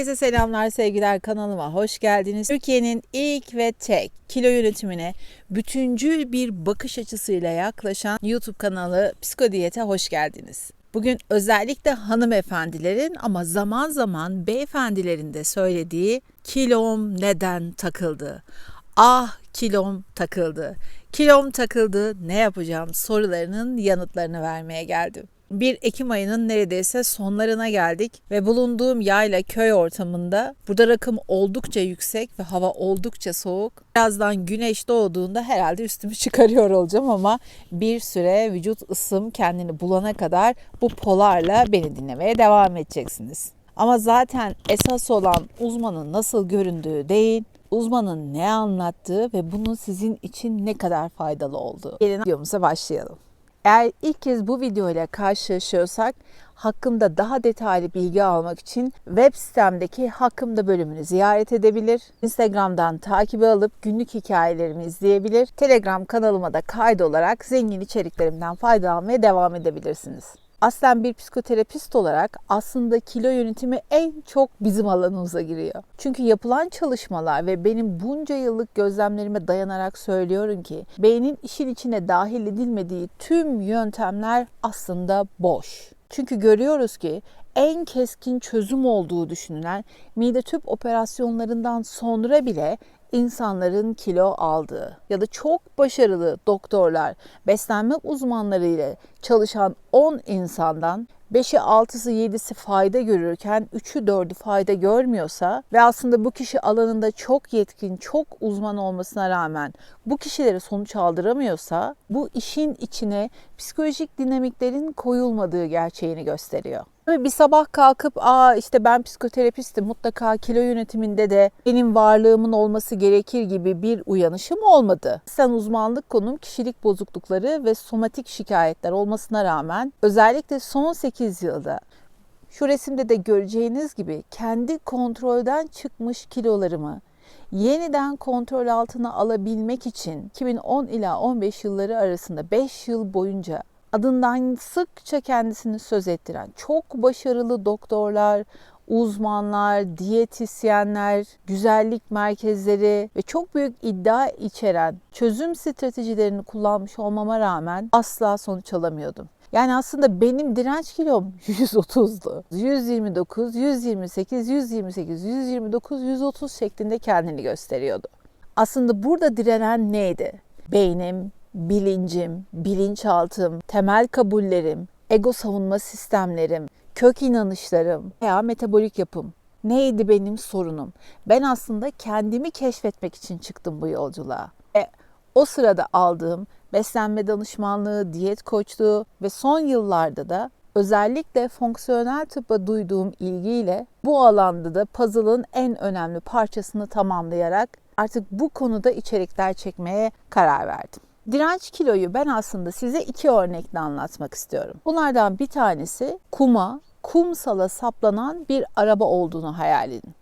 Herkese selamlar, sevgiler kanalıma hoş geldiniz. Türkiye'nin ilk ve tek kilo yönetimine bütüncül bir bakış açısıyla yaklaşan YouTube kanalı Psikodiyete hoş geldiniz. Bugün özellikle hanımefendilerin ama zaman zaman beyefendilerin de söylediği kilom neden takıldı? Ah kilom takıldı. Kilom takıldı ne yapacağım sorularının yanıtlarını vermeye geldim. Bir Ekim ayının neredeyse sonlarına geldik ve bulunduğum yayla köy ortamında burada rakım oldukça yüksek ve hava oldukça soğuk. Birazdan güneş doğduğunda herhalde üstümü çıkarıyor olacağım ama bir süre vücut ısım kendini bulana kadar bu polarla beni dinlemeye devam edeceksiniz. Ama zaten esas olan uzmanın nasıl göründüğü değil, uzmanın ne anlattığı ve bunun sizin için ne kadar faydalı olduğu. Gelin videomuza başlayalım. Eğer ilk kez bu video ile karşılaşıyorsak hakkımda daha detaylı bilgi almak için web sitemdeki hakkımda bölümünü ziyaret edebilir. Instagram'dan takibi alıp günlük hikayelerimi izleyebilir. Telegram kanalıma da kaydolarak zengin içeriklerimden faydalanmaya devam edebilirsiniz. Aslen bir psikoterapist olarak aslında kilo yönetimi en çok bizim alanımıza giriyor. Çünkü yapılan çalışmalar ve benim bunca yıllık gözlemlerime dayanarak söylüyorum ki beynin işin içine dahil edilmediği tüm yöntemler aslında boş. Çünkü görüyoruz ki en keskin çözüm olduğu düşünülen mide tüp operasyonlarından sonra bile insanların kilo aldığı ya da çok başarılı doktorlar, beslenme uzmanları ile çalışan 10 insandan 5'i 6'sı 7'si fayda görürken 3'ü 4'ü fayda görmüyorsa ve aslında bu kişi alanında çok yetkin, çok uzman olmasına rağmen bu kişilere sonuç aldıramıyorsa bu işin içine psikolojik dinamiklerin koyulmadığı gerçeğini gösteriyor. Ve bir sabah kalkıp aa işte ben psikoterapistim mutlaka kilo yönetiminde de benim varlığımın olması gerekir gibi bir uyanışım olmadı. Sen uzmanlık konum kişilik bozuklukları ve somatik şikayetler olmasına rağmen özellikle son 8 yılda şu resimde de göreceğiniz gibi kendi kontrolden çıkmış kilolarımı yeniden kontrol altına alabilmek için 2010 ila 15 yılları arasında 5 yıl boyunca adından sıkça kendisini söz ettiren çok başarılı doktorlar, uzmanlar, diyetisyenler, güzellik merkezleri ve çok büyük iddia içeren çözüm stratejilerini kullanmış olmama rağmen asla sonuç alamıyordum. Yani aslında benim direnç kilom 130'du. 129, 128, 128, 129, 130 şeklinde kendini gösteriyordu. Aslında burada direnen neydi? Beynim, bilincim, bilinçaltım, temel kabullerim, ego savunma sistemlerim, kök inanışlarım veya metabolik yapım. Neydi benim sorunum? Ben aslında kendimi keşfetmek için çıktım bu yolculuğa. E, o sırada aldığım beslenme danışmanlığı, diyet koçluğu ve son yıllarda da özellikle fonksiyonel tıbba duyduğum ilgiyle bu alanda da puzzle'ın en önemli parçasını tamamlayarak artık bu konuda içerikler çekmeye karar verdim. Direnç kiloyu ben aslında size iki örnekle anlatmak istiyorum. Bunlardan bir tanesi kuma, kumsala saplanan bir araba olduğunu hayal edin.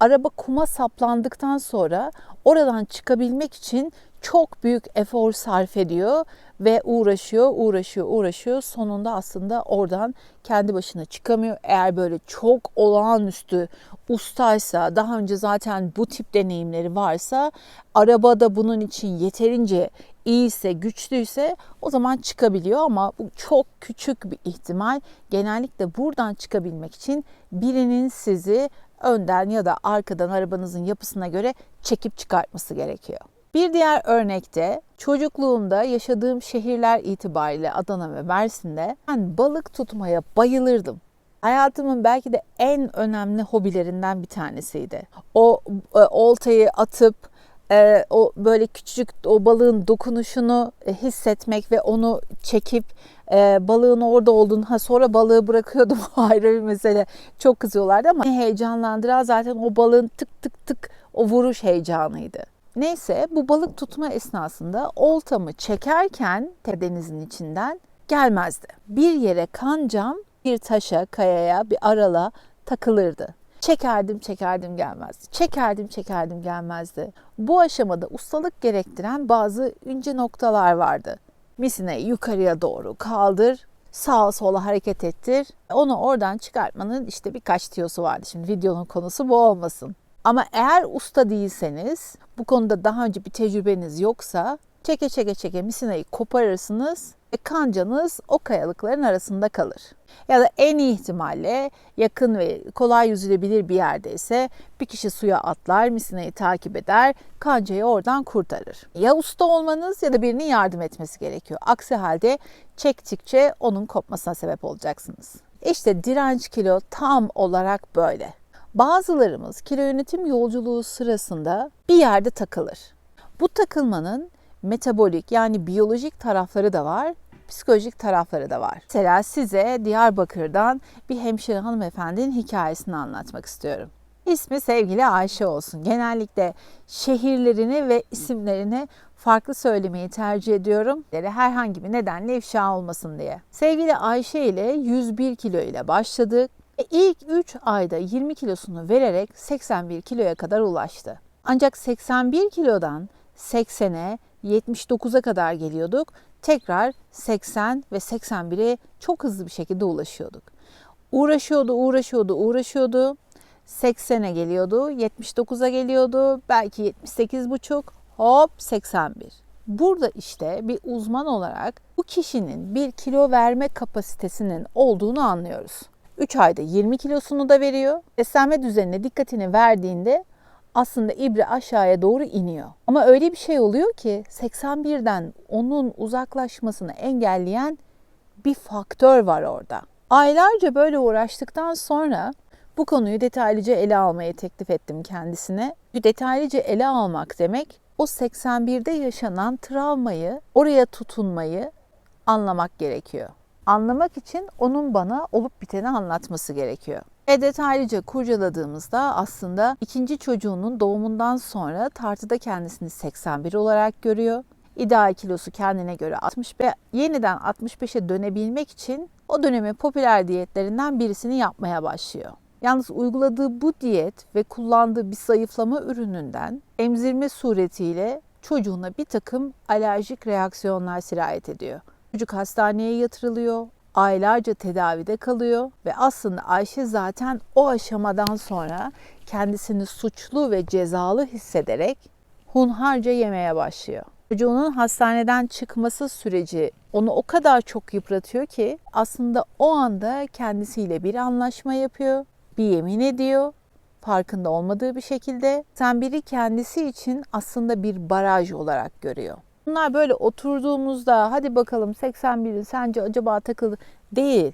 Araba kuma saplandıktan sonra oradan çıkabilmek için çok büyük efor sarf ediyor ve uğraşıyor, uğraşıyor, uğraşıyor. Sonunda aslında oradan kendi başına çıkamıyor. Eğer böyle çok olağanüstü ustaysa, daha önce zaten bu tip deneyimleri varsa, arabada bunun için yeterince iyiyse, güçlüyse o zaman çıkabiliyor ama bu çok küçük bir ihtimal. Genellikle buradan çıkabilmek için birinin sizi önden ya da arkadan arabanızın yapısına göre çekip çıkartması gerekiyor. Bir diğer örnekte çocukluğumda yaşadığım şehirler itibariyle Adana ve Mersin'de ben balık tutmaya bayılırdım. Hayatımın belki de en önemli hobilerinden bir tanesiydi. O e, oltayı atıp e, o böyle küçücük o balığın dokunuşunu e, hissetmek ve onu çekip e, balığın orada olduğunu ha sonra balığı bırakıyordum ayrı bir mesele çok kızıyorlardı ama heyecanlandıran zaten o balığın tık tık tık o vuruş heyecanıydı. Neyse bu balık tutma esnasında oltamı çekerken denizin içinden gelmezdi. Bir yere kancam bir taşa, kayaya, bir arala takılırdı. Çekerdim, çekerdim gelmezdi. Çekerdim, çekerdim gelmezdi. Bu aşamada ustalık gerektiren bazı ince noktalar vardı. Misine yukarıya doğru kaldır, sağa sola hareket ettir. Onu oradan çıkartmanın işte birkaç tiyosu vardı. Şimdi videonun konusu bu olmasın. Ama eğer usta değilseniz, bu konuda daha önce bir tecrübeniz yoksa çeke çeke çeke misinayı koparırsınız ve kancanız o kayalıkların arasında kalır. Ya da en iyi ihtimalle yakın ve kolay yüzülebilir bir yerdeyse bir kişi suya atlar, misinayı takip eder, kancayı oradan kurtarır. Ya usta olmanız ya da birinin yardım etmesi gerekiyor. Aksi halde çektikçe onun kopmasına sebep olacaksınız. İşte direnç kilo tam olarak böyle. Bazılarımız kilo yönetim yolculuğu sırasında bir yerde takılır. Bu takılmanın metabolik yani biyolojik tarafları da var, psikolojik tarafları da var. Mesela size Diyarbakır'dan bir hemşire hanımefendinin hikayesini anlatmak istiyorum. İsmi sevgili Ayşe olsun. Genellikle şehirlerini ve isimlerini farklı söylemeyi tercih ediyorum. Herhangi bir nedenle ifşa olmasın diye. Sevgili Ayşe ile 101 kilo ile başladık. E ilk 3 ayda 20 kilosunu vererek 81 kiloya kadar ulaştı. Ancak 81 kilodan 80'e 79'a kadar geliyorduk. Tekrar 80 ve 81'e çok hızlı bir şekilde ulaşıyorduk. Uğraşıyordu, uğraşıyordu, uğraşıyordu. 80'e geliyordu, 79'a geliyordu, belki 78,5, hop 81. Burada işte bir uzman olarak bu kişinin bir kilo verme kapasitesinin olduğunu anlıyoruz. 3 ayda 20 kilosunu da veriyor. Beslenme düzenine dikkatini verdiğinde aslında ibre aşağıya doğru iniyor. Ama öyle bir şey oluyor ki 81'den onun uzaklaşmasını engelleyen bir faktör var orada. Aylarca böyle uğraştıktan sonra bu konuyu detaylıca ele almayı teklif ettim kendisine. Detaylıca ele almak demek o 81'de yaşanan travmayı, oraya tutunmayı anlamak gerekiyor. Anlamak için onun bana olup biteni anlatması gerekiyor. Ve detaylıca kurcaladığımızda aslında ikinci çocuğunun doğumundan sonra tartıda kendisini 81 olarak görüyor. İdeal kilosu kendine göre 60 ve yeniden 65'e dönebilmek için o dönemin popüler diyetlerinden birisini yapmaya başlıyor. Yalnız uyguladığı bu diyet ve kullandığı bir zayıflama ürününden emzirme suretiyle çocuğuna bir takım alerjik reaksiyonlar sirayet ediyor. Çocuk hastaneye yatırılıyor, aylarca tedavide kalıyor ve aslında Ayşe zaten o aşamadan sonra kendisini suçlu ve cezalı hissederek hunharca yemeye başlıyor. Çocuğunun hastaneden çıkması süreci onu o kadar çok yıpratıyor ki aslında o anda kendisiyle bir anlaşma yapıyor, bir yemin ediyor farkında olmadığı bir şekilde. Sen biri kendisi için aslında bir baraj olarak görüyor. Bunlar böyle oturduğumuzda hadi bakalım 81'in sence acaba takıldı değil.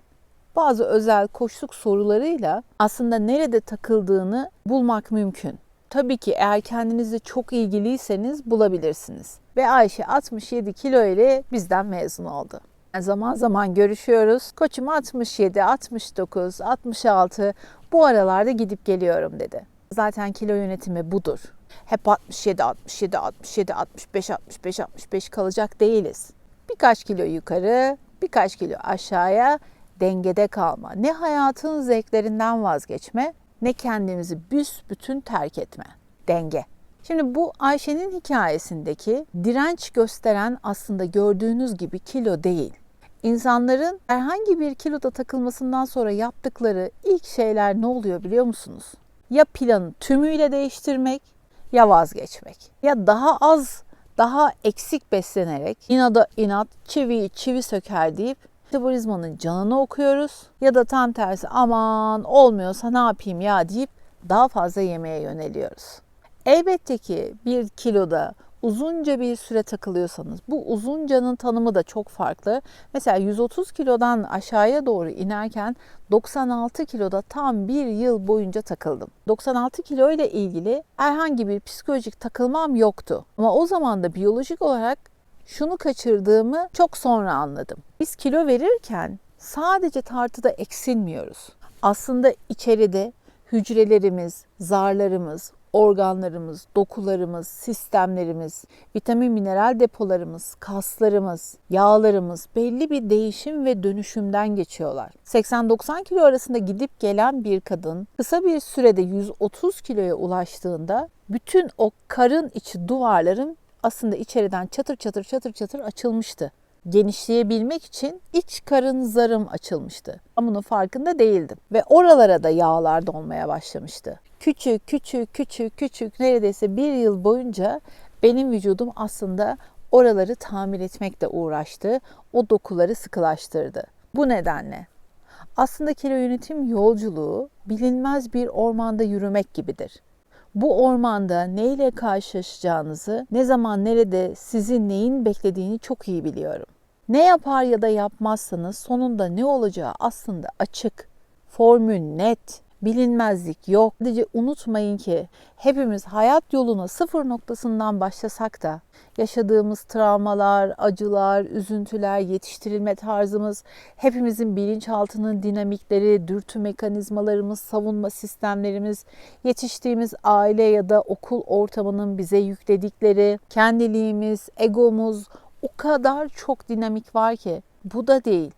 Bazı özel koşluk sorularıyla aslında nerede takıldığını bulmak mümkün. Tabii ki eğer kendinizle çok ilgiliyseniz bulabilirsiniz. Ve Ayşe 67 kilo ile bizden mezun oldu. Zaman zaman görüşüyoruz. Koçum 67, 69, 66 bu aralarda gidip geliyorum dedi. Zaten kilo yönetimi budur. Hep 67, 67, 67, 65, 65, 65 kalacak değiliz. Birkaç kilo yukarı, birkaç kilo aşağıya dengede kalma. Ne hayatın zevklerinden vazgeçme, ne kendimizi büsbütün terk etme. Denge. Şimdi bu Ayşe'nin hikayesindeki direnç gösteren aslında gördüğünüz gibi kilo değil. İnsanların herhangi bir kiloda takılmasından sonra yaptıkları ilk şeyler ne oluyor biliyor musunuz? Ya planı tümüyle değiştirmek ya vazgeçmek. Ya daha az, daha eksik beslenerek inada inat, çiviyi çivi söker deyip metabolizmanın canını okuyoruz. Ya da tam tersi aman olmuyorsa ne yapayım ya deyip daha fazla yemeye yöneliyoruz. Elbette ki bir kiloda uzunca bir süre takılıyorsanız bu uzuncanın tanımı da çok farklı. Mesela 130 kilodan aşağıya doğru inerken 96 kiloda tam bir yıl boyunca takıldım. 96 kilo ile ilgili herhangi bir psikolojik takılmam yoktu. Ama o zaman da biyolojik olarak şunu kaçırdığımı çok sonra anladım. Biz kilo verirken sadece tartıda eksilmiyoruz. Aslında içeride hücrelerimiz, zarlarımız, organlarımız, dokularımız, sistemlerimiz, vitamin mineral depolarımız, kaslarımız, yağlarımız belli bir değişim ve dönüşümden geçiyorlar. 80-90 kilo arasında gidip gelen bir kadın kısa bir sürede 130 kiloya ulaştığında bütün o karın içi duvarların aslında içeriden çatır çatır çatır çatır açılmıştı. genişleyebilmek için iç karın zarım açılmıştı. Ama bunun farkında değildim. Ve oralara da yağlar dolmaya başlamıştı. Küçük, küçük, küçük, küçük neredeyse bir yıl boyunca benim vücudum aslında oraları tamir etmekle uğraştı. O dokuları sıkılaştırdı. Bu nedenle aslında kilo yönetim yolculuğu bilinmez bir ormanda yürümek gibidir. Bu ormanda neyle karşılaşacağınızı, ne zaman nerede sizi neyin beklediğini çok iyi biliyorum. Ne yapar ya da yapmazsanız sonunda ne olacağı aslında açık. Formül net, bilinmezlik yok. Sadece unutmayın ki hepimiz hayat yoluna sıfır noktasından başlasak da yaşadığımız travmalar, acılar, üzüntüler, yetiştirilme tarzımız, hepimizin bilinçaltının dinamikleri, dürtü mekanizmalarımız, savunma sistemlerimiz, yetiştiğimiz aile ya da okul ortamının bize yükledikleri, kendiliğimiz, egomuz o kadar çok dinamik var ki bu da değil.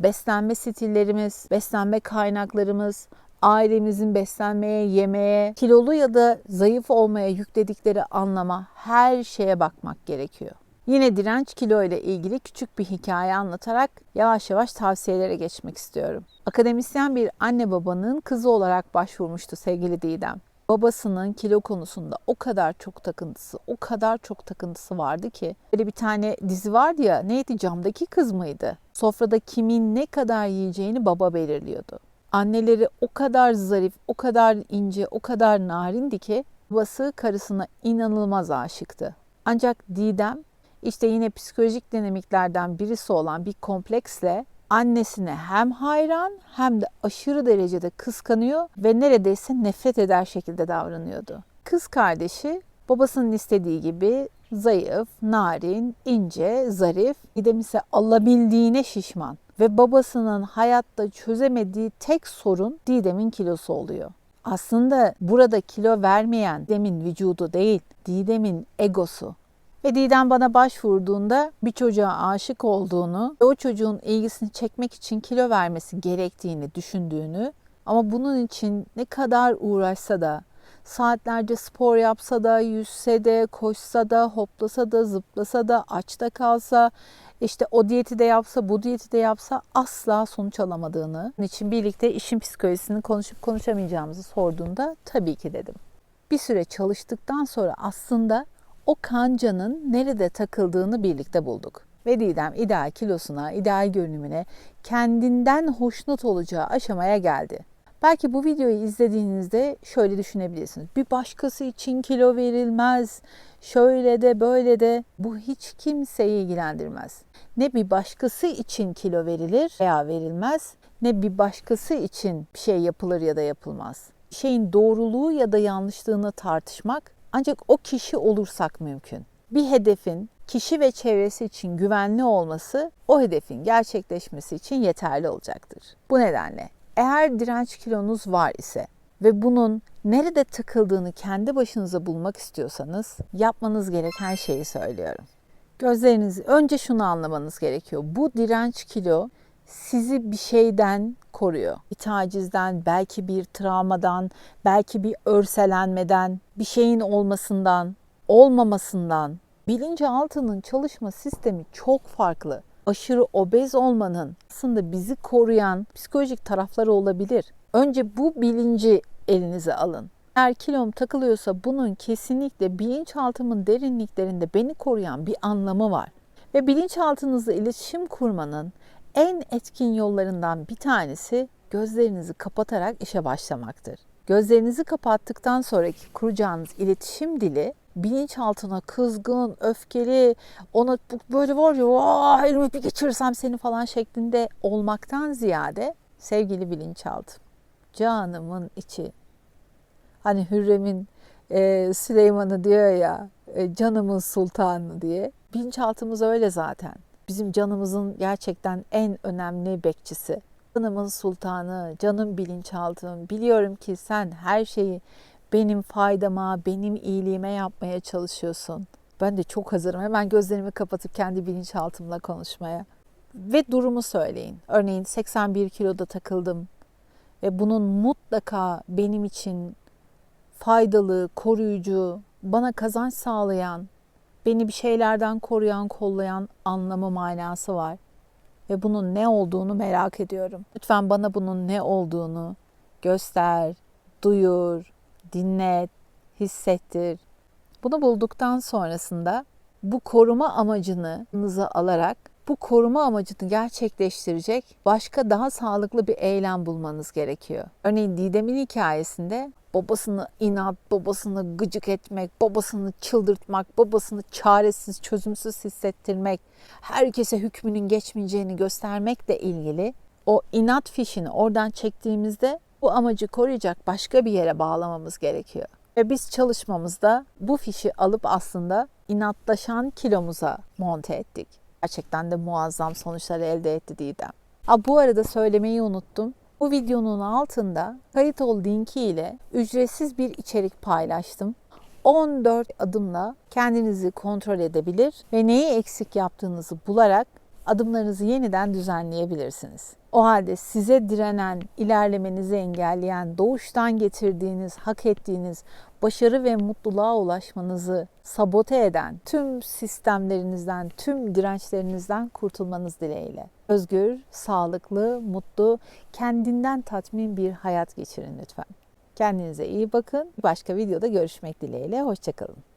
Beslenme stillerimiz, beslenme kaynaklarımız, ailemizin beslenmeye, yemeğe, kilolu ya da zayıf olmaya yükledikleri anlama her şeye bakmak gerekiyor. Yine direnç kilo ile ilgili küçük bir hikaye anlatarak yavaş yavaş tavsiyelere geçmek istiyorum. Akademisyen bir anne babanın kızı olarak başvurmuştu sevgili Didem. Babasının kilo konusunda o kadar çok takıntısı, o kadar çok takıntısı vardı ki. Böyle bir tane dizi vardı ya, neydi camdaki kız mıydı? Sofrada kimin ne kadar yiyeceğini baba belirliyordu. Anneleri o kadar zarif, o kadar ince, o kadar narindi ki babası karısına inanılmaz aşıktı. Ancak Didem işte yine psikolojik dinamiklerden birisi olan bir kompleksle annesine hem hayran hem de aşırı derecede kıskanıyor ve neredeyse nefret eder şekilde davranıyordu. Kız kardeşi babasının istediği gibi zayıf, narin, ince, zarif, Didem ise alabildiğine şişman ve babasının hayatta çözemediği tek sorun Didem'in kilosu oluyor. Aslında burada kilo vermeyen Didem'in vücudu değil, Didem'in egosu. Ve Didem bana başvurduğunda bir çocuğa aşık olduğunu ve o çocuğun ilgisini çekmek için kilo vermesi gerektiğini düşündüğünü ama bunun için ne kadar uğraşsa da saatlerce spor yapsa da, yüzse de, koşsa da, hoplasa da, zıplasa da, açta kalsa, işte o diyeti de yapsa, bu diyeti de yapsa asla sonuç alamadığını, için birlikte işin psikolojisini konuşup konuşamayacağımızı sorduğunda tabii ki dedim. Bir süre çalıştıktan sonra aslında o kancanın nerede takıldığını birlikte bulduk. Ve Didem ideal kilosuna, ideal görünümüne, kendinden hoşnut olacağı aşamaya geldi. Belki bu videoyu izlediğinizde şöyle düşünebilirsiniz. Bir başkası için kilo verilmez. Şöyle de böyle de bu hiç kimseyi ilgilendirmez. Ne bir başkası için kilo verilir veya verilmez ne bir başkası için bir şey yapılır ya da yapılmaz. Şeyin doğruluğu ya da yanlışlığını tartışmak ancak o kişi olursak mümkün. Bir hedefin kişi ve çevresi için güvenli olması o hedefin gerçekleşmesi için yeterli olacaktır. Bu nedenle eğer direnç kilonuz var ise ve bunun nerede takıldığını kendi başınıza bulmak istiyorsanız yapmanız gereken şeyi söylüyorum. Gözlerinizi önce şunu anlamanız gerekiyor. Bu direnç kilo sizi bir şeyden koruyor. Bir tacizden, belki bir travmadan, belki bir örselenmeden, bir şeyin olmasından, olmamasından. Bilinçaltının çalışma sistemi çok farklı aşırı obez olmanın aslında bizi koruyan psikolojik tarafları olabilir. Önce bu bilinci elinize alın. Eğer kilom takılıyorsa bunun kesinlikle bilinçaltımın derinliklerinde beni koruyan bir anlamı var. Ve bilinçaltınızla iletişim kurmanın en etkin yollarından bir tanesi gözlerinizi kapatarak işe başlamaktır. Gözlerinizi kapattıktan sonraki kuracağınız iletişim dili bilinçaltına kızgın, öfkeli, ona böyle var ya Vah, elimi bir geçirirsem seni falan şeklinde olmaktan ziyade sevgili bilinçaltım, canımın içi. Hani Hürrem'in e, Süleyman'ı diyor ya e, canımın sultanı diye. Bilinçaltımız öyle zaten. Bizim canımızın gerçekten en önemli bekçisi. Canımın sultanı, canım bilinçaltım. Biliyorum ki sen her şeyi benim faydama, benim iyiliğime yapmaya çalışıyorsun. Ben de çok hazırım. Hemen gözlerimi kapatıp kendi bilinçaltımla konuşmaya. Ve durumu söyleyin. Örneğin 81 kiloda takıldım ve bunun mutlaka benim için faydalı, koruyucu, bana kazanç sağlayan, beni bir şeylerden koruyan, kollayan anlamı manası var. Ve bunun ne olduğunu merak ediyorum. Lütfen bana bunun ne olduğunu göster, duyur, dinlet, hissettir. Bunu bulduktan sonrasında bu koruma amacını yanınıza alarak bu koruma amacını gerçekleştirecek başka daha sağlıklı bir eylem bulmanız gerekiyor. Örneğin Didem'in hikayesinde babasını inat, babasını gıcık etmek, babasını çıldırtmak, babasını çaresiz, çözümsüz hissettirmek, herkese hükmünün geçmeyeceğini göstermekle ilgili o inat fişini oradan çektiğimizde bu amacı koruyacak başka bir yere bağlamamız gerekiyor. Ve biz çalışmamızda bu fişi alıp aslında inatlaşan kilomuza monte ettik. Gerçekten de muazzam sonuçlar elde etti Didem. Ha, bu arada söylemeyi unuttum. Bu videonun altında kayıt ol linki ile ücretsiz bir içerik paylaştım. 14 adımla kendinizi kontrol edebilir ve neyi eksik yaptığınızı bularak adımlarınızı yeniden düzenleyebilirsiniz. O halde size direnen, ilerlemenizi engelleyen, doğuştan getirdiğiniz, hak ettiğiniz başarı ve mutluluğa ulaşmanızı sabote eden tüm sistemlerinizden, tüm dirençlerinizden kurtulmanız dileğiyle. Özgür, sağlıklı, mutlu, kendinden tatmin bir hayat geçirin lütfen. Kendinize iyi bakın. Başka videoda görüşmek dileğiyle. Hoşçakalın.